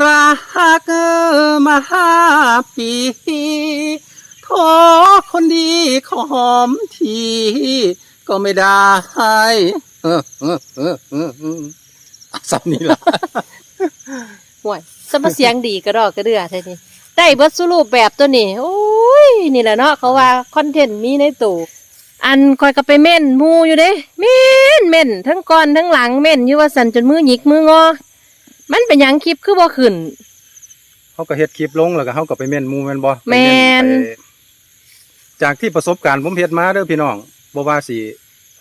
รักมาห้าปีขอคนดีขอหอมที ก็ไม่ได้เออเออเออเออเอออะสับนี้ล่ะห่วยสมาเสียงดีกระดอกกระเดือใช่นี่ได้เบิดสรูปแบบตัวนี้โอ้ย นี่แหละเนาะเขาว่าคอนเทนต์มีในตู้อันคอยก็ไปเม่นหมูอยู่เด้เม่นเม่นทั้งก่อนทั้งหลังเม่นอยู่ว่าสันจนมือหยิกมืองอ มันเป็นหยังคลิปคือบ่ขึ้น เขาก็เฮ็ดคลิปลงแล้วก็เขาก็ไปเม่นหมูแม่นบ่แม่นไปไปจากที่ประสบการณ์ผมเฮ็ดมาเด้อพี่น้องบ่ว่าสิ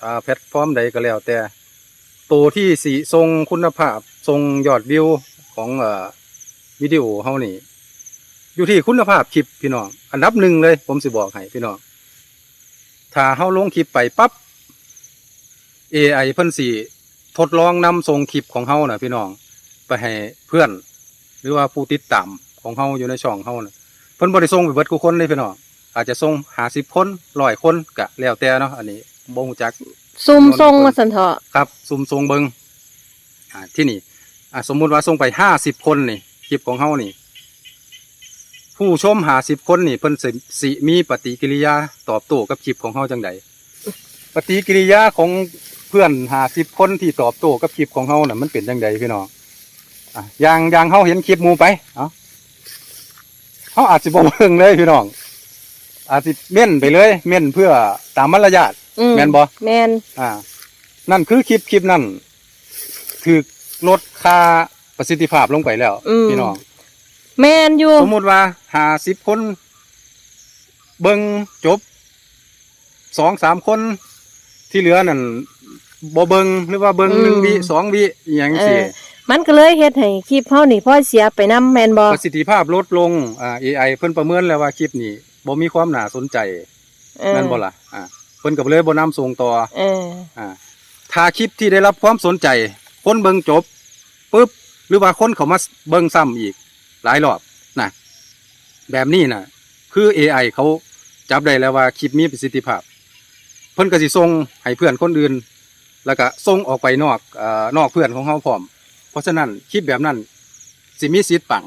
อ่าแพลตฟอร์มใดก็แล้ว แต่ตัวที่สิทรงคุณภาพทรงยอดวิวของเอ่อวิดีโอเฮานี่ อยู่ที่คุณภาพคลิปพี่น้อง อันดับหนึ่งเลย ผมสิบอกให้พี่น้อง ถ้าเฮาลงคลิปไปปั๊บ AI เพิ่นสิทดลองนำส่งคลิปของเฮาน่ะพี่น้อง ไปให้เพื่อน หรือว่าผู้ติดตามของเฮาอยู่ในช่องเฮาน่ะเพิ่นบ่ได้ส่งไปเบิดทุกคนเลยพี่น้องอาจจะส่ง50คน100คนก็แล้วแต่เนาะอันนี้บ่ฮู้จัก ซุ่มทรงมาสันเถาะครับซุ่มทรงเบิงอ่าที่นี่อ่าสมมุติว่าส่งไป50คนนี่คลิปของเฮานี่ ผู้ชม50คนนี่เพิ่นสิสิมีปฏิกิริยาตอบโต้กับคลิปของเฮาจังใดปฏิกิริยาของเพื่อน50คนที่ตอบโต้กับคลิปของเฮาน่ะมันเป็นจังใดพี่น้อง อะอย่างอย่างเขาเห็นคลิปหมูไปเอาเขาอาจจะบอกเบิ่งเลยพี่น้อง อาจจะเม่นไปเลย เม่นเพื่อตามมารยาทอืแม่นบ่แมนอ่า นั่นคือคลิปคลิปนั่นถือลดค่าประสิทธิภาพลงไปแล้วพี่น้องแมนอยู่ สมมุติว่าหาสิบคน เบิ่งจบสองสามคนที่เหลือนั่นบ่เบิ่งหรือว่าเบิ่งหนึ่งวิสองวิอหย่างเอสิอ มันก็เลยเฮ็ดให้คลิปเฮานี่พ่อเสียไปนํแมนบ่ประสิทธิภาพลดลงอ่า AI เพิ่นประเมินแล้วว่าคลิปนี้บ่มีความน่าสนใจเออนั่นบ่ล่ะอ่าเพิ่นก็เลยบ่นำส่งต่อเอออ่าถ้าคลิปที่ได้รับความสนใจ คนเบิ่งจบปุ๊บหรือว่าคนเขามาเบิ่งซ้ำอีก หลายรอบนะแบบนี้น่ะ คือ AI เขาจับได้แล้วว่าคลิปมีประสิทธิภาพ เพิ่นก็สิส่งให้เพื่อนคนอื่น แล้วก็ส่งออกไปนอกเอ่อนอกเพื่อนของเฮาพร้อม เพราะฉะนั้นคลิปแบบนั้นสิมีสิทธิ์ปัง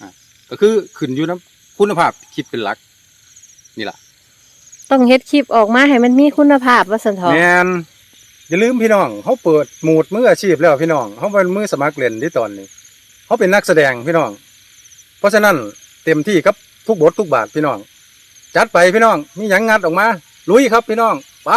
อ่าก็คือขึ้นอยู่นํคุณภาพคลิปเป็นหลัก นี่ล่ะต้องเฮ็ดคลิปออกมาให้มันมีคุณภาพว่าสันเถาะแมนอย่าลืมพี่น้องเขาเปิดโหมดมืออาชีพแล้วพี่น้องเขาเป็นมือสมัครเล่นที่ตอนนี้เขาเป็นนักแสดงพี่น้อง เพราะฉะนั้นเต็มที่ครับทุกบททุกบาทพี่น้อง จัดไปพี่น้องมีหยังงัดออกมา ลุยครับพี่น้องไป